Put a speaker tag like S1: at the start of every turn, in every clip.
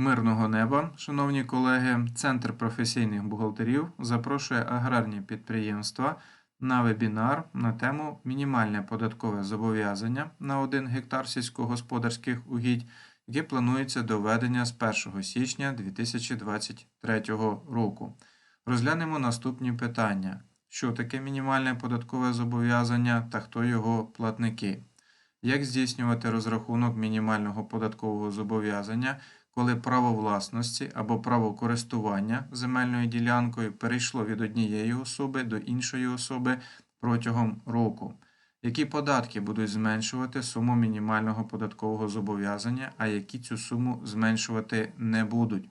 S1: Мирного неба, шановні колеги, Центр професійних бухгалтерів запрошує аграрні підприємства на вебінар на тему Мінімальне податкове зобов'язання на 1 гектар сільськогосподарських угідь, яке планується до введення з 1 січня 2023 року. Розглянемо наступні питання: що таке мінімальне податкове зобов'язання та хто його платники, як здійснювати розрахунок мінімального податкового зобов'язання коли право власності або право користування земельною ділянкою перейшло від однієї особи до іншої особи протягом року. Які податки будуть зменшувати суму мінімального податкового зобов'язання, а які цю суму зменшувати не будуть?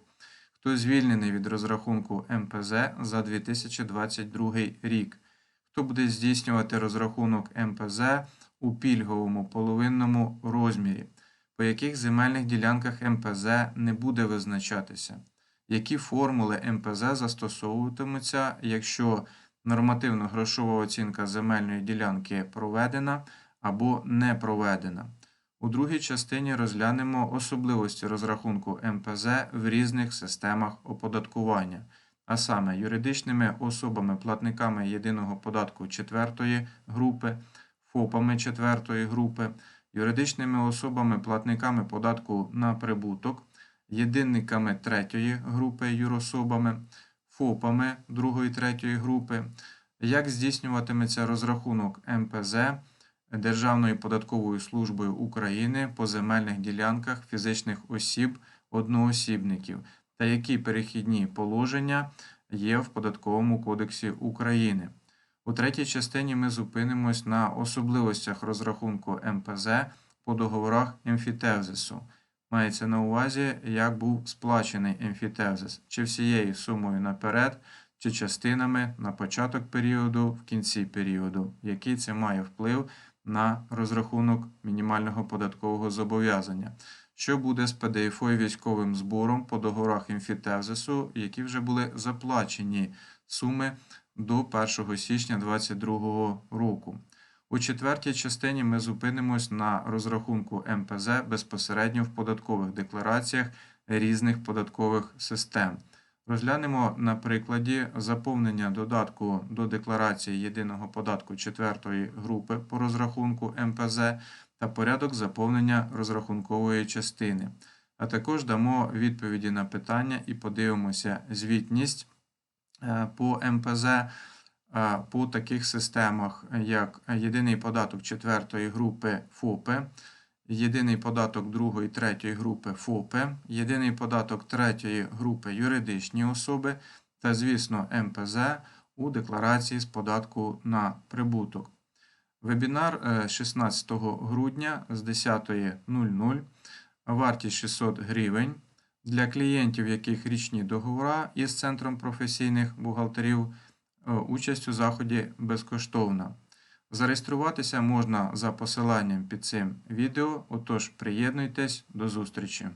S1: Хто звільнений від розрахунку МПЗ за 2022 рік? Хто буде здійснювати розрахунок МПЗ у пільговому половинному розмірі? По яких земельних ділянках МПЗ не буде визначатися, які формули МПЗ застосовуватимуться, якщо нормативно-грошова оцінка земельної ділянки проведена або не проведена. У другій частині розглянемо особливості розрахунку МПЗ в різних системах оподаткування, а саме юридичними особами-платниками єдиного податку четвертої групи, ФОПами четвертої групи юридичними особами-платниками податку на прибуток, єдинниками третьої групи юрособами, ФОПами другої третьої групи, як здійснюватиметься розрахунок МПЗ Державною податковою службою України по земельних ділянках фізичних осіб одноосібників та які перехідні положення є в Податковому кодексі України. У третій частині ми зупинимось на особливостях розрахунку МПЗ по договорах емфітевзису. Мається на увазі, як був сплачений емфітевзис, чи всією сумою наперед, чи частинами на початок періоду, в кінці періоду, який це має вплив на розрахунок мінімального податкового зобов'язання. Що буде з ПДФО військовим збором по договорах емфітевзису, які вже були заплачені суми до 1 січня 2022 року. У четвертій частині ми зупинимось на розрахунку МПЗ безпосередньо в податкових деклараціях різних податкових систем. Розглянемо на прикладі заповнення додатку до декларації єдиного податку четвертої групи по розрахунку МПЗ та порядок заповнення розрахункової частини. А також дамо відповіді на питання і подивимося звітність по МПЗ е, по таких системах, як єдиний податок четвертої групи ФОПи, єдиний податок другої третьої групи ФОПи, єдиний податок третьої групи юридичні особи та, звісно, МПЗ у декларації з податку на прибуток. Вебінар 16 е, грудня з 10.00. Вартість 600 гривень. Для клієнтів, яких річні договори із Центром професійних бухгалтерів, е, участь у заході безкоштовна. Зареєструватися можна за посиланням під цим відео, отож приєднуйтесь до зустрічі!